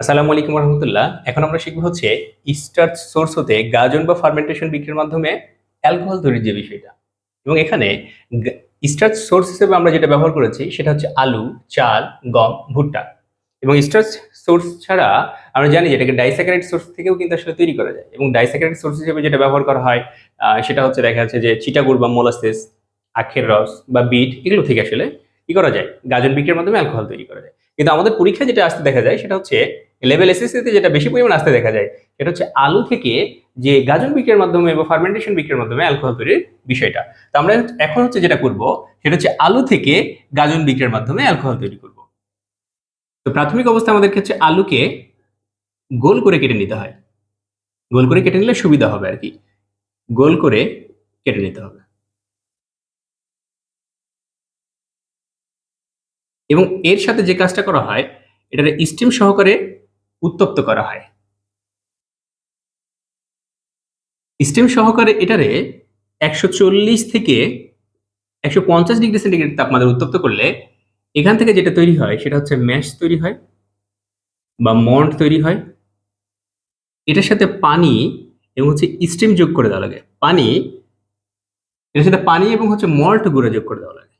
আসসালামু আলাইকুম রহমতুল্লাহ এখন আমরা শিখব হচ্ছে স্টার্চ সোর্স হতে গাজন বা ফার্মেন্টেশন বিক্রির মাধ্যমে অ্যালকোহল তৈরির যে বিষয়টা। এবং এখানে স্টার্চ সোর্স হিসেবে আমরা যেটা ব্যবহার করেছি সেটা হচ্ছে আলু, চাল, গম, ভুট্টা। এবং স্টার্চ সোর্স ছাড়া আমরা জানি যে এটাকে ডাইস্যাকারাইড সোর্স থেকেও কিন্তু আসলে তৈরি করা যায়। এবং ডাইস্যাকারাইড সোর্স হিসেবে যেটা ব্যবহার করা হয় সেটা হচ্ছে দেখা যাচ্ছে যে চিটাগুড় বা মোলাসেস, আখের রস বা বিট এগুলো থেকে আসলে কি করা যায়? গাজন বিক্রির মাধ্যমে অ্যালকোহল তৈরি করা যায়। কিন্তু আমাদের পরীক্ষায় যেটা আসতে দেখা যায় সেটা হচ্ছে লেভেল এসএসসিতে যেটা বেশি পরিমাণ আসতে দেখা যায়, সেটা হচ্ছে আলু থেকে যে গাজন বিক্রির মাধ্যমে বা ফার্মেন্টেশন বিক্রির মাধ্যমে অ্যালকোহল তৈরির বিষয়টা। তো আমরা এখন হচ্ছে যেটা করব, সেটা হচ্ছে আলু থেকে গাজন বিক্রির মাধ্যমে অ্যালকোহল তৈরি করব। তো প্রাথমিক অবস্থা আমাদের হচ্ছে আলুকে গোল করে কেটে নিতে হয়। গোল করে কেটে নিলে সুবিধা হবে আর কি। গোল করে কেটে নিতে হবে। এবং এর সাথে যে কাজটা করা হয় এটাকে স্টিম সহকারে উত্তপ্ত করা হয়। স্টেম সহকারে এটারে একশো চল্লিশ থেকে একশো পঞ্চাশ ডিগ্রি সেন্টিগ্রেড তাপমাত্রা উত্তপ্ত করলে এখান থেকে যেটা তৈরি হয় সেটা হচ্ছে ম্যাশ তৈরি হয় বা মন্ড তৈরি হয়। এটার সাথে পানি এবং হচ্ছে স্টিম যোগ করে দেওয়া লাগে। পানি, এটার সাথে পানি এবং হচ্ছে মল্ট গুঁড়ো যোগ করে দেওয়া লাগে।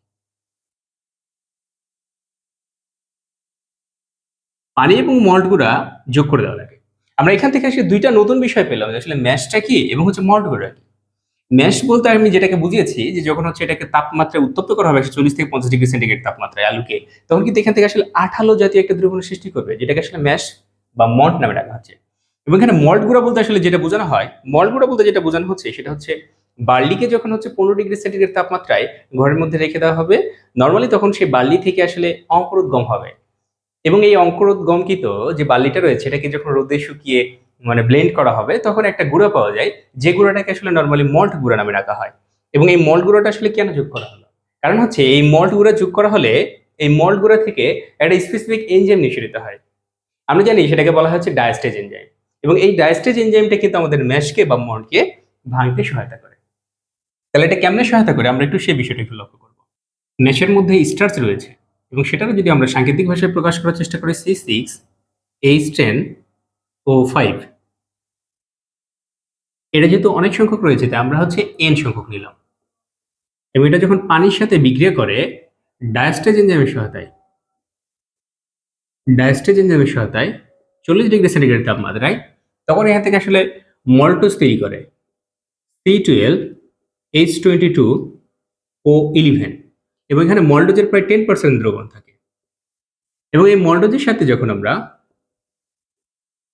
পানি এবং মল্ট গুঁড়া যোগ করে দেওয়া লাগে। আমরা এখান থেকে আসলে দুইটা নতুন বিষয় পেলাম আসলে ম্যাশটা কি এবং হচ্ছে মল্ট গুঁড়া কি। ম্যাশ বলতে আমি যেটাকে বুঝিয়েছি যে যখন হচ্ছে এটাকে তাপমাত্রায় উত্তপ্ত করা হবে, একশো চল্লিশ থেকে পঞ্চাশ ডিগ্রি সেন্টিগ্রেড তাপমাত্রায় আলুকে, তখন কিন্তু এখান থেকে আসলে আঠালো জাতীয় একটা দ্রবণের সৃষ্টি করবে, যেটাকে আসলে ম্যাশ বা মল্ট নামে ডাকা হচ্ছে। এবং এখানে মল্ট গুঁড়া বলতে আসলে যেটা বোঝানো হয়, মল্ট বলতে যেটা বোঝানো হচ্ছে সেটা হচ্ছে বার্লিকে যখন হচ্ছে পনেরো ডিগ্রি সেন্টিগ্রেড তাপমাত্রায় ঘরের মধ্যে রেখে দেওয়া হবে, নর্মালি তখন সেই বার্লি থেকে আসলে অঙ্কুরোদ্গম হবে। এবং এই অঙ্কুরোদ্গমকৃত যে বালিটা রয়েছে, এটাকে যখন রোদে শুকিয়ে মানে ব্লেন্ড করা হবে, তখন একটা গুঁড়া পাওয়া যায়। যে গুঁড়াটাকে আসলে নর্মালি মল্ট গুঁড়া নামে রাখা হয়। এবং এই মল্ট গুঁড়াটা আসলে কেন যোগ করা হলো? কারণ হচ্ছে, এই মল্ট গুঁড়া যোগ করা হলে এই মল্ট গুঁড়া থেকে একটা স্পেসিফিক এনজাইম নিঃসরিত হয়। আমরা জানি সেটাকে বলা হচ্ছে ডায়াস্টেজ এনজাইম এবং এই ডায়াস্টেজ এনজাইমটা কিন্তু আমাদের ম্যাশকে বা মল্টকে ভাঙতে সহায়তা করে। তাহলে এটা কেমনে সহায়তা করে? আমরা একটু সেই বিষয়টা একটু লক্ষ্য করব। ম্যাশের মধ্যে স্টার্চ রয়েছে। এবং সেটারও যদি আমরা সাংকেতিক ভাষায় প্রকাশ করার চেষ্টা করি C six H ten O five এটা যেহেতু অনেক সংখ্যক রয়েছে, তাই আমরা হচ্ছে এন সংখ্যক নিলাম। এবং এটা যখন পানির সাথে বিক্রিয়া করে ডায়াস্টেজ এনজাইমের সহায়তায় ডায়াস্টেজ এনজাইমের সহায়তায় চল্লিশ ডিগ্রি সেন্টিগ্রেড তাপমাত্রায়, তখন এখান থেকে আসলে মল্টোস তৈরি করে C twelve H twenty two O eleven এবং এখানে মল্ডোজের প্রায় টেন পার্সেন্ট দ্রবণ থাকে। এবং এই মল্ডোজের সাথে যখন আমরা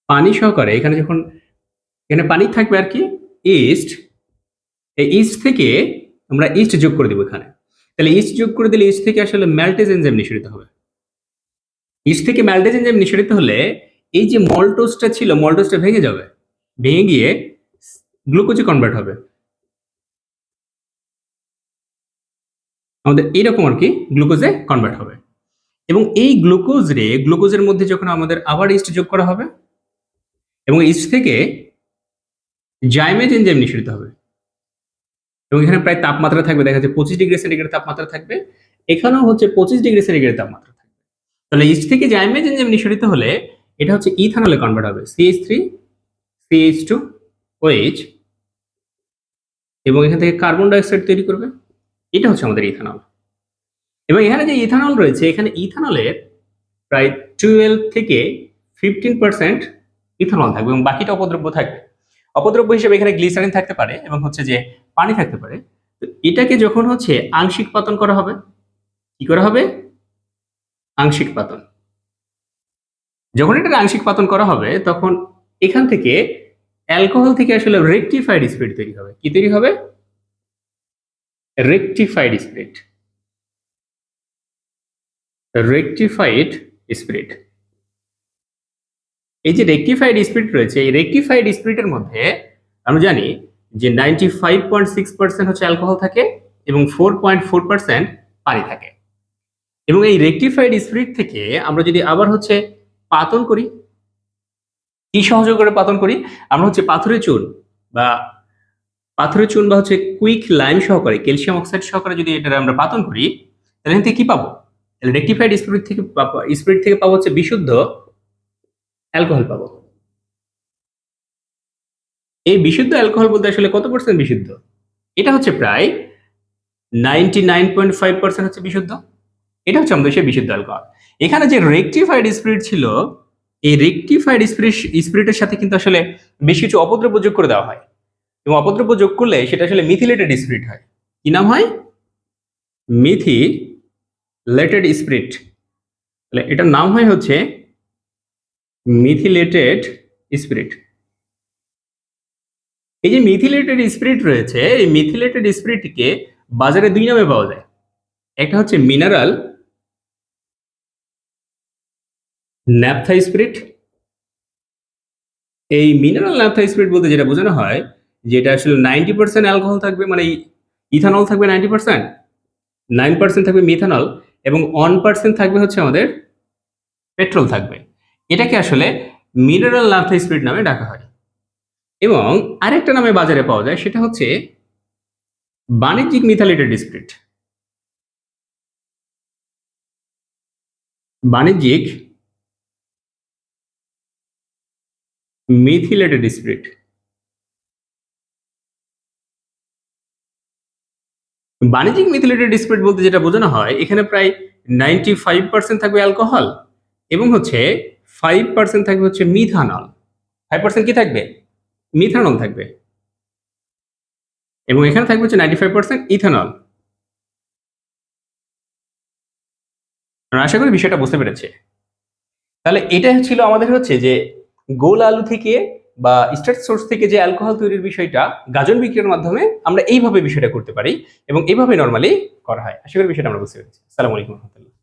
পানি সহকারে এখানে যখন, এখানে পানি থাকবে আর কি ইস্ট এই ইস্ট থেকে আমরা ইস্ট যোগ করে দেবো এখানে। তাহলে ইস্ট যোগ করে দিলে ইস্ট থেকে আসলে ম্যালটেজ এনজাইম নিঃসরিত হবে। ইস্ট থেকে ম্যালটেজ এনজাইম নিঃসরিত হলে এই যে মল্টোসটা ছিল মল্টোসটা ভেঙে যাবে, ভেঙে গিয়ে গ্লুকোজে কনভার্ট হবে। আমাদের এইরকম আর কি গ্লুকোজে কনভার্ট হবে। এবং এই গ্লুকোজ রে গ্লুকোজের মধ্যে যখন আমাদের আবার ইস্ট যোগ করা হবে, এবং ইস্ট থেকে জাইমেজ এনজাইম নিঃসরিত হবে, এবং এখানে প্রায় তাপমাত্রা থাকবে, দেখা যাচ্ছে পঁচিশ ডিগ্রি সেন্টিগ্রেড তাপমাত্রা থাকবে, এখানেও হচ্ছে পঁচিশ ডিগ্রি সেন্টিগ্রেড তাপমাত্রা থাকবে। তাহলে ইস্ট থেকে জাইমেজ এনজাইম নিঃসরিত হলে, এটা হচ্ছে ইথানলে কনভার্ট হবে CH three CH two OH এবং এখান থেকে কার্বন ডাইঅক্সাইড তৈরি করবে। এটা হচ্ছে আমাদের ইথানল এবং এখানে যে ইথানল রয়েছে, এখানে ইথানলের প্রায় টুয়েলভ থেকে ফিফটিন পার্সেন্ট ইথানল থাকবে এবং বাকিটা অপদ্রব্য থাকবে। অপদ্রব্য হিসেবে এখানে গ্লিসারিন থাকতে পারে এবং হচ্ছে যে পানি থাকতে পারে। তো এটাকে যখন হচ্ছে আংশিক পাতন করা হবে, কি করা হবে? আংশিক পাতন। যখন এটার আংশিক পাতন করা হবে, তখন এখান থেকে অ্যালকোহল থেকে আসলে রেকটিফাইড স্পিড তৈরি হবে। কি তৈরি হবে? Rectified spirit rectified spirit এই যে রেকটিফাইড স্পিরিট রয়েছে, এই রেকটিফাইড স্পিরিটের মধ্যে আমরা জানি যে ninety five point six percent হচ্ছে অ্যালকোহল থাকে এবং ফোর পয়েন্ট ফোর পার্সেন্ট পানি থাকে। এবং এই রেকটিফাইড স্পিরিট থেকে আমরা যদি আবার হচ্ছে পাতন করি, কি সহযোগ করে পাতন করি? আমরা হচ্ছে পাথরের চুন বা পাথরের চুন বা হচ্ছে কুইক লাইম সহকারে, ক্যালসিয়াম অক্সাইড সহকারে যদি এটা আমরা পাতন করি, তাহলে এখান থেকে কি পাবো? রেকটিফাইড স্পিরিট থেকে স্পিরিট থেকে পাবো হচ্ছে বিশুদ্ধ অ্যালকোহল পাবো। এই বিশুদ্ধ অ্যালকোহল বলতে আসলে কত পার্সেন্ট বিশুদ্ধ? এটা হচ্ছে প্রায় ninety nine point five percent হচ্ছে বিশুদ্ধ। এটা হচ্ছে আমাদের সেই বিশুদ্ধ অ্যালকোহল। এখানে যে রেকটিফাইড স্পিরিট ছিল, এই রেকটিফাইড স্পিরিট, স্পিরিটের সাথে কিন্তু আসলে বেশ কিছু অপদ্রব্য যোগ করে দেওয়া হয়। এবং অপদ্রব্য যোগ করলে সেটা আসলে মিথিলেটেড স্পিরিট হয়। কি নাম হয়? মিথিলেটেড স্পিরিট তাহলে এটার নাম হয় হচ্ছে মিথিলেটেড স্পিরিট এই যে মিথিলেটেড স্পিরিট রয়েছে, এই মিথিলেটেড স্পিরিটকে বাজারে দুই নামে পাওয়া যায়। একটা হচ্ছে মিনারেল ন্যাপথা স্পিরিট এই মিনারেল ন্যাপথা স্পিরিট বলতে যেটা বোঝানো হয় যেটা আসলে নাইনটি পার্সেন্ট অ্যালকোহল থাকবে মানে ইথানল থাকবে নাইনটি পার্সেন্ট নাইন পার্সেন্ট থাকবে মিথানল এবং ওয়ান পার্সেন্ট থাকবে হচ্ছে আমাদের পেট্রোল থাকবে। এটাকে আসলে মিনারেল ন্যাপথা স্পিরিট নামে ডাকা হয়। এবং আরেকটা নামে বাজারে পাওয়া যায়, সেটা হচ্ছে বাণিজ্যিক মিথালিটেড স্পিরিট বাণিজ্যিক মিথিলেটেড স্পিরিট বাণিজ্যিক মিথিলেটেড স্পিরিট বলতে যেটা বোঝানো হয়, এখানে প্রায় নাইনটি ফাইভ পার্সেন্ট থাকবে অ্যালকোহল এবং হচ্ছে ফাইভ পার্সেন্ট থাকবে হচ্ছে মিথানল ফাইভ পার্সেন্ট কি থাকবে? মিথানল থাকবে। এবং এখানে থাকবে হচ্ছে নাইনটি ফাইভ পার্সেন্ট ইথানল আশা করি বিষয়টা বুঝতে পেরেছে। তাহলে এটা ছিল আমাদের হচ্ছে যে গোল আলু থেকে বা স্টার্ট সোর্স থেকে যে অ্যালকোহল তৈরির বিষয়টা গাজন বিক্রিয়ার মাধ্যমে আমরা এইভাবে বিষয়টা করতে পারি এবং এইভাবে নর্মালি করা হয়। আশা করি বিষয়টা আমরা বুঝতে পেরেছি। আসসালামু আলাইকুম রহমতুল্লাহ।